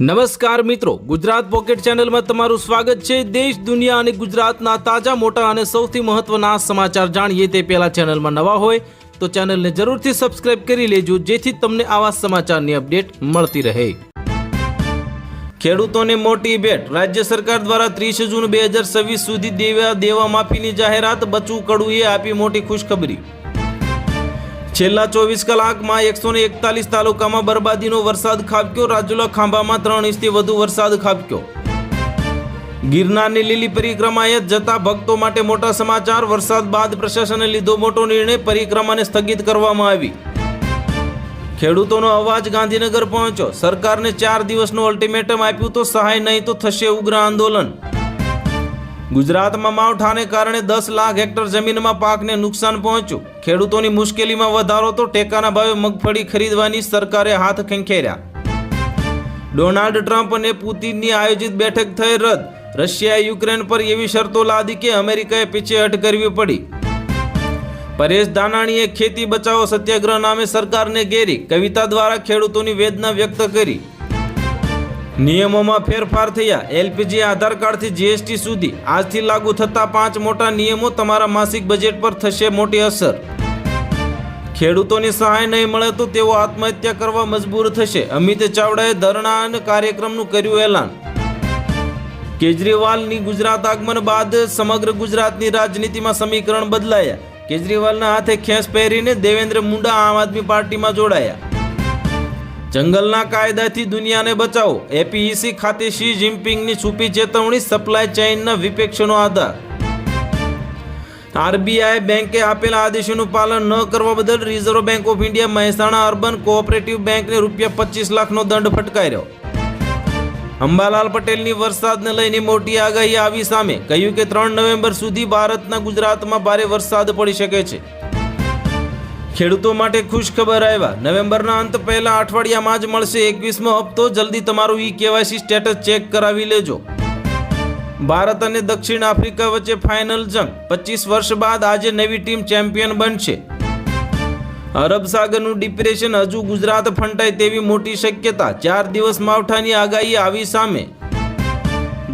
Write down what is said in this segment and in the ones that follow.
નમસ્કાર મિત્રો, ગુજરાત પોકેટ ચેનલમાં તમારું સ્વાગત છે. દેશ, દુનિયા અને ગુજરાતના તાજા, મોટા અને સૌથી મહત્વના સમાચાર જાણીએ તે પહેલા ચેનલમાં નવા હોય તો ચેનલને જરૂરથી સબસ્ક્રાઇબ કરી લેજો, જેથી તમને આવા સમાચારની અપડેટ મળતી રહે. ખેડૂતોને મોટી ભેટ. રાજ્ય સરકાર દ્વારા ત્રીસ જૂન બે હજાર છવ્વીસ સુધી દેવા દેવા માફીની જાહેરાત બચવું કડુએ આપી મોટી ખુશખબરી. છેલ્લા ચોવીસ કલાકમાં એકસો ને એકતાલીસ તાલુકામાં બરબાદીનો વરસાદ ખાબક્યો. રાજુલા ખાંભામાં ત્રણ ઇંચથી વધુ વરસાદ ખાબક્યો. ગિરનારની લીલી પરિક્રમાએ જતા ભક્તો માટે મોટા સમાચાર. વરસાદ બાદ પ્રશાસને લીધો મોટો નિર્ણય. પરિક્રમાને સ્થગિત કરવામાં આવી. ખેડૂતોનો અવાજ ગાંધીનગર પહોંચ્યો. સરકારને ચાર દિવસનું અલ્ટિમેટમ આપ્યું તો સહાય નહીં તો થશે ઉગ્ર આંદોલન. ગુજરાતમાં માવઠાને કારણે દસ લાખ હેક્ટર જમીનમાં પાકને નુકસાન પહોંચ્યું. ખેડૂતોની મુશ્કેલીમાં વધારો તો ટેકાના ભાવે મગફળી ખરીદવાની સરકારે હાથ ખેંખેર્યા. ડોનાલ્ડ ટ્રમ્પ અને પુતિનની આયોજિત બેઠક થઈ રદ. રશિયાએ યુક્રેન પર એવી શરતો લાદી કે અમેરિકાએ પીછેહટ કરવી પડી. પરેશ દાનાણીએ ખેતી બચાવો સત્યાગ્રહ નામે સરકારને ઘેરી. કવિતા દ્વારા ખેડૂતોની વેદના વ્યક્ત કરી. નિયમોમાં ફેરફાર થયા. એલપીજી આધાર કાર્ડથી જીએસટી સુધી. આજથી લાગુ થતા પાંચ મોટા નિયમો તમારા માસિક બજેટ પર થશે મોટી અસર. ખેડૂતોની સહાય નહીં મળે તો તેઓ આત્મહત્યા કરવા મજબૂર થશે. અમિત ચાવડાએ ધરણા અને કાર્યક્રમનું કર્યું એલાન. કેજરીવાલની ગુજરાત આગમન બાદ સમગ્ર ગુજરાતની રાજનીતિમાં સમીકરણ બદલાયા. કેજરીવાલના હાથે ખેસ પહેરીને દેવેન્દ્ર મુંડા આમ આદમી પાર્ટીમાં જોડાયા. જંગલના કાયદાથી દુનિયાને બચાવો. એપીઈસી ખાતે શી જિનપિંગની છુપી ચેતવણી, સપ્લાય ચેઇનના વિપક્ષનો આધાર. આરબીઆઈ બેંકે આપેલા આદેશોનું પાલન ન કરવા બદલ Reserve bank of India Mehsana urban cooperative બેંકને રૂપિયા પચીસ લાખનો દંડ ફટકાર્યો. અંબાલાલ પટેલની વરસાદને લઈને મોટી આગાહી આવી સામે કહ્યું કે ત્રણ નવેમ્બર સુધી ભારતના ગુજરાતમાં ભારે વરસાદ પડી શકે છે. ખેડૂતો માટે ખુશ ખબર આવ્યા. નવેમ્બરના અંત પહેલા અઠવાડિયામાં જ મળશે એકવીસમો હપ્તો. જલ્દી તમારું ઈ કેવાયસી સ્ટેટસ ચેક કરાવી લેજો. ભારત અને દક્ષિણ આફ્રિકા વચ્ચે ફાઇનલ જંગ. પચીસ વર્ષ બાદ આજે નવી ટીમ ચેમ્પિયન બનશે. અરબ સાગરનું ડિપ્રેશન હજુ ગુજરાત ફંટાય તેવી મોટી શક્યતા. ચાર દિવસ માવઠાની આગાહી આવી સામે.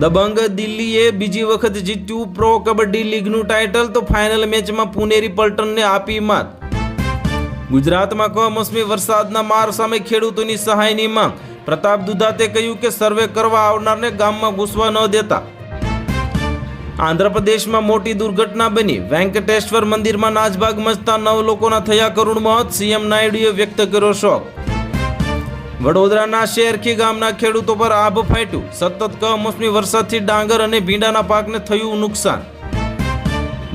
દબંગ દિલ્હીએ બીજી વખત જીત્યું. પ્રો કબડ્ડી લીગનું ટાઇટલ તો ફાઇનલ મેચમાં પુનેરી પલ્ટનને આપી માત. ગુજરાતમાં કમોસમી વરસાદના માર સામે ખેડૂતોની સહાયની માંગ. પ્રતાપ દુધાતે કહ્યું કે સર્વે કરવા આવનારને ગામમાં ઘૂસવા ન દેતા. આંધ્રપ્રદેશમાં મોટી દુર્ઘટના બની. વેંકટેશ્વર મંદિરમાં નાસભાગ મચતા નવ લોકોના થયા કરુણ મોત, સીએમ નાયડુએ વ્યક્ત કર્યો શોક. વડોદરાના શેરખી ગામના ખેડૂતો પર આભ ફાટ્યું. સતત કમોસમી વરસાદથી ડાંગર અને ભીંડાના પાકને થયું નુકસાન.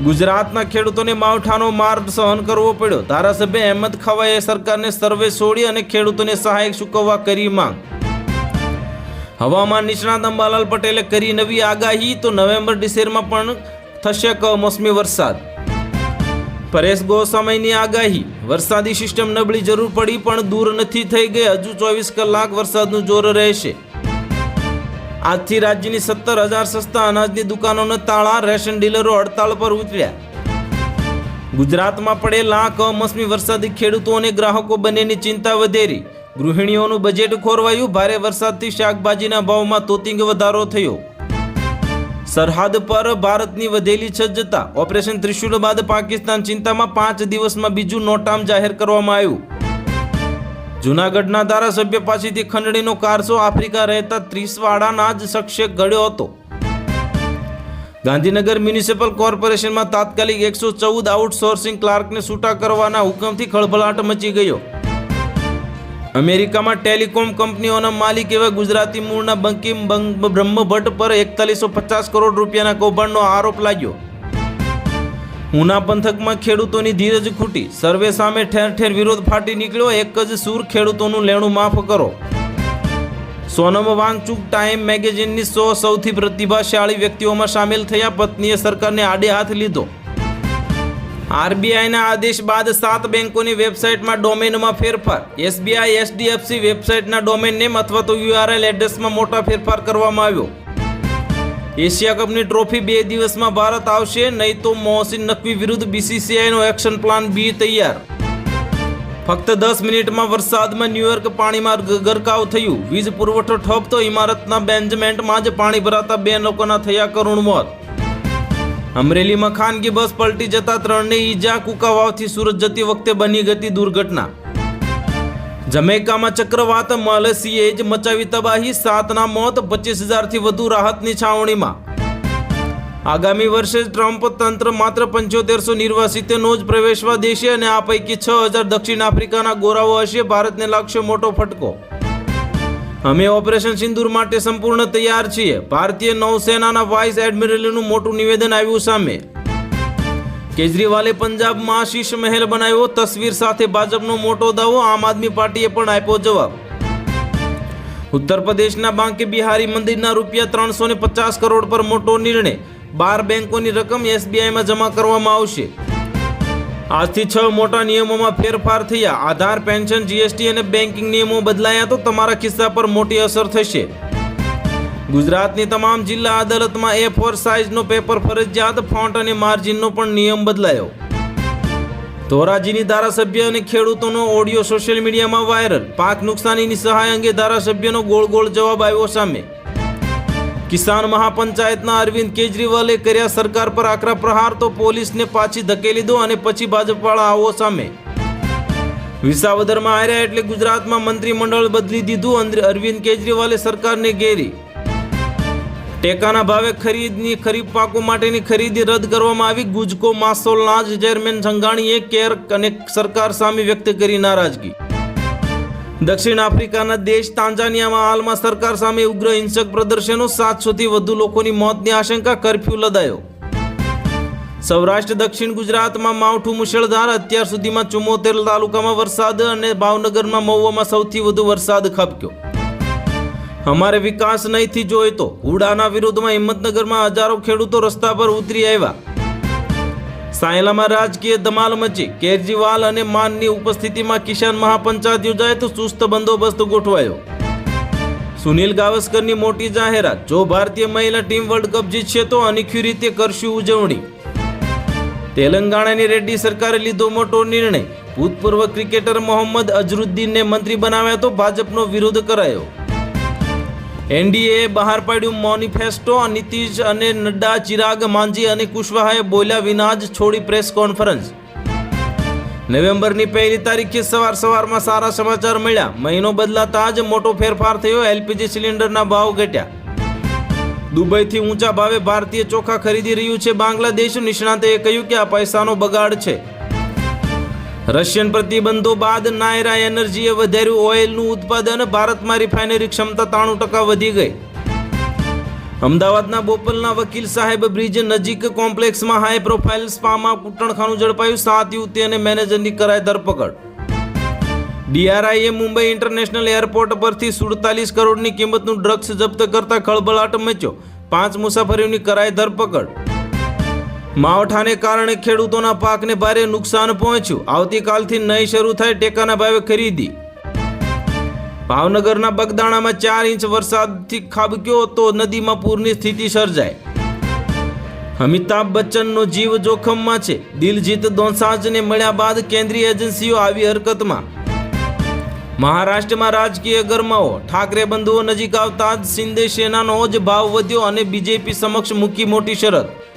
ગુજરાતના ખેડૂતોને માવઠાનો માર સહન કરવો પડ્યો. ધારાસભ્ય અહેમદ ખવાએ સરકારને સર્વે છોડી અને ખેડૂતોને સહાય ચૂકવવા કરી માંગ. હવામાન નિષ્ણાત અંબાલાલ પટેલે કરી નવી આગાહી, તો નવેમ્બર ડિસેમ્બરમાં પણ થશે કમોસમી વરસાદ. પરેશ ગોસ્વામીની આગાહી, વરસાદી સિસ્ટમ નબળી જરૂર પડી, પણ દૂર નથી થઈ ગઈ. હજુ ચોવીસ કલાક વરસાદનું જોર રહેશે. આજથી રાજ્યની સત્તર હજાર સસ્તા અનાજની દુકાનોને તાળા રેશન ડીલરો હડતાળ પર ઉતર્યા. ગુજરાતમાં પડેલા કમોસમી વરસાદી ખેડૂતો અને ગ્રાહકો બંનેની ચિંતા વધેરી. ગૃહિણીઓનું બજેટ ખોરવાયું, ભારે વરસાદથી શાકભાજીના ભાવમાં તોતિંગ વધારો થયો. સરહદ પર ભારતની વધેલી સજ્જતા ઓપરેશન ત્રિશુલ બાદ પાકિસ્તાન ચિંતામાં પાંચ દિવસમાં બીજું નોટામ જાહેર કરવામાં આવ્યું. જૂનાગઢના ધારાસભ્ય પાસેથી ખંડણીનો કારસો આફ્રિકા રહેતા ત્રીસવાડાના જ શખ્સે ઘડ્યો હતો. ગાંધીનગર મ્યુનિસિપલ કોર્પોરેશનમાં તાત્કાલિક એકસો ચૌદ આઉટસોર્સિંગ ક્લાર્કને છૂટા કરવાના હુકમથી ખળભળાટ મચી ગયો. અમેરિકામાં ટેલિકોમ કંપનીઓના માલિક એવા ગુજરાતી મૂળના બંકિમ બ્રહ્મભટ્ટ પર એકતાલીસો પચાસ કરોડ રૂપિયાના કૌભાંડનો આરોપ લાગ્યો. ઉના પંથકમાં ખેડૂતોની ધીરજ ખૂટી. સર્વે સામે ઠેર ઠેર વિરોધ ફાટી નીકળ્યો. એક જ સૂર ખેડૂતોનું લેણું માફ કરો. સોનમ વાંગચુક ટાઈમ મેગેઝિનની સો સૌથી પ્રતિભાશાળી વ્યક્તિઓમાં સામેલ થયા. પત્નીએ સરકારને આડે હાથ લીધો. આરબીઆઈના આદેશ બાદ સાત બેંકોની વેબસાઇટમાં ડોમેનમાં ફેરફાર. એસબીઆઈ, એચડીએફસી વેબસાઇટના ડોમેન નેમ અથવા તો યુઆરએલ એડ્રેસમાં મોટા ફેરફાર કરવામાં આવ્યો. એશિયા કપની ટ્રોફી બે દિવસમાં ભારત આવશે, નહીં તો મોહસિન નકવી વિરુદ્ધ બીસીસીઆઈનો એક્શન પ્લાન બી તૈયાર. ફક્ત દસ મિનિટમાં વરસાદમાં ન્યુયોર્ક પાણીમાં ગરકાવ થયું. વીજ પુરવઠો ઠપ તો ઇમારતના બેન્જમેન્ટમાં જ પાણી ભરાતા બે લોકોના થયા કરુણ મોત. અમરેલીમાં ખાનગી બસ પલટી જતા ત્રણને ઈજા કુકાવાવથી સુરત જતી વખતે બની ગતી દુર્ઘટના. જમૈકામાં ચક્રવાત મલસીએ જ મચાવી તબાહી. સાતના મોત, પચીસ હજારથી વધુ રાહતની છાવણીમાં. આગામી વર્ષે ટ્રમ્પ તંત્ર માત્ર પંચોતેરસો નિર્વાસિતોનો જ પ્રવેશવા દેશે અને આ પૈકી છ હજાર દક્ષિણ આફ્રિકાના ગોરાઓ હશે. ભારતને લાગશે મોટો ફટકો. અમે ઓપરેશન સિંદૂર માટે સંપૂર્ણ તૈયાર છીએ. ભારતીય નૌસેનાના વાઇસ એડમિરલનું મોટું નિવેદન આવ્યું સામે. કેજરીવાલે પંજાબમાં શીશ મહેલ બનાવ્યો, તસવીર સાથે ભાજપનો મોટો દાવો, આમ આદમી પાર્ટીએ પણ આપ્યો જવાબ. ઉત્તર પ્રદેશના બાંકે બિહારી મંદિરના રૂપિયા ત્રણસો ને પચાસ કરોડ પર મોટો નિર્ણય. બાર બેંકોની રકમ એસબીઆઈમાં જમા કરવામાં આવશે. આજથી છ મોટા નિયમોમાં ફેરફાર થયા. આધાર, પેન્શન, જીએસટી અને બેન્કિંગ નિયમો બદલાયા તો તમારા ખિસ્સા પર મોટી અસર થશે. ગુજરાતની તમામ જિલ્લા અદાલતમાં એ ફોર સાઇઝનો પેપર ફરજિયાત ફોન્ટ અને માર્જિનનો પણ નિયમ બદલાયો. ધોરાજીની ધારાસભ્ય અને ખેડૂતોનો ઓડિયો સોશિયલ મીડિયામાં વાયરલ પાક નુકસાનીની સહાય અંગે ધારાસભ્યનો ગોળ ગોળ જવાબ આવ્યો સામે. કિસાન મહાપંચાયતના અરવિંદ કેજરીવાલે કર્યા સરકાર પર આકરા પ્રહાર તો પોલીસને પાછી ધકેલી દો અને પછી ભાજપવાળા આવો સામે. વિસાવદરમાં આર્યા એટલે ગુજરાતમાં મંત્રીમંડળ બદલી દીધું અરવિંદ કેજરીવાલે સરકારને ઘેરી. ટેકાના ભાવે ખરીદની, ખરીફ પાકો માટેની ખરીદી રદ કરવામાં આવી. ગુજકો માસોલના જ ચેરમેન સંઘાણીએ કેર અને સરકાર સામે વ્યક્ત કરી નારાજગી. દક્ષિણ આફ્રિકાના દેશ તાંજાનિયામાં હાલમાં સરકાર સામે ઉગ્ર હિંસક પ્રદર્શનો. સાતસોથી વધુ લોકોની મોતની આશંકા, કરફ્યુ લદાયો. સૌરાષ્ટ્ર, દક્ષિણ ગુજરાતમાં માવઠું મુશળધાર. અત્યાર સુધીમાં ચુમ્મોતેર તાલુકામાં વરસાદ અને ભાવનગરમાં મહુવામાં સૌથી વધુ વરસાદ ખાબક્યો. અમારે વિકાસ નહીંથી જોઈતો. હુડાના વિરોધમાં હિંમતનગરમાં હજારો ખેડૂતો રસ્તા પર ઉતરી આવ્યા. સાયલામાં રાજકીય ધમાલ મચી. કેજરીવાલ અને માનની ઉપસ્થિતિમાં કિસાન મહાપંચાયત યોજાય તો ચુસ્ત બંદોબસ્ત ગોઠવાયો. સુનિલ ગાવસ્કરની મોટી જાહેરાત. જો ભારતીય મહિલા ટીમ વર્લ્ડ કપ જીતશે તો અનોખી રીતે કરશું ઉજવણી. તેલંગાણાની રેડ્ડી સરકારે લીધો મોટો નિર્ણય. ભૂતપૂર્વ ક્રિકેટર મોહમ્મદ અઝરુદ્દીનને મંત્રી બનાવ્યા તો ભાજપનો વિરોધ કરાયો. એનડીએ બહાર પાડ્યું મોનિફેસ્ટો નીતિશ અને નડ્ડા, ચિરાગ માંઝી અને કુશવાહાએ બોલ્યા વિના જ છોડી પ્રેસ કોન્ફરન્સ. નવેમ્બરની પહેલી તારીખે સવાર સવારમાં સારા સમાચાર મળ્યા. મહિનો બદલાતા જ મોટો ફેરફાર થયો, એલપીજી સિલિન્ડરના ભાવ ઘટ્યા. દુબઈથી ઊંચા ભાવે ભારતીય ચોખા ખરીદી રહ્યું છે બાંગ્લાદેશ. નિષ્ણાતોએ કહ્યું કે આ પૈસાનો બગાડ છે. રશિયન પ્રતિબંધો બાદ નાયરા એનર્જીએ વધાર્યું ઓઇલનું ઉત્પાદન. ભારતમાં રિફાઇનરી ક્ષમતા ત્રાણું ટકા વધી ગઈ. અમદાવાદના બોપલના વકીલ સાહેબ બ્રિજ નજીક કોમ્પ્લેક્સમાં હાઈ પ્રોફાઇલ સ્પામાં કૂટણખાનું ઝડપાયું. સાત યુવતી અને મેનેજરની કરાઈ ધરપકડ. ડીઆરઆઈએ મુંબઈ ઇન્ટરનેશનલ એરપોર્ટ પરથી સુડતાલીસ કરોડની કિંમતનું ડ્રગ્સ જપ્ત કરતા ખળબળાટ મચ્યો. પાંચ મુસાફરીઓની કરાઈ ધરપકડ. માવઠાને કારણે ખેડૂતોના પાકને ભારે નુકસાન પહોંચ્યું. આવતીકાલથી નહીં શરૂ થાય ટેકાના ભાવે ખરીદી. ભાવનગરના બગદાણામાં ચાર ઇંચ વરસાદથી ખાબક્યો તો નદીમાં પૂરની સ્થિતિ સર્જાય અમિતાભ બચ્ચનનો જીવ જોખમમાં છે. દિલજીત દોસાંજને મળ્યા બાદ કેન્દ્રીય એજન્સીઓ આવી હરકતમાં. મહારાષ્ટ્રમાં રાજકીય ગરમાઓ ઠાકરે બંધુઓ નજીક આવતા જ શિંદે સેનાનો જ ભાવ વધ્યો અને બીજેપી સમક્ષ મૂકી મોટી શરત.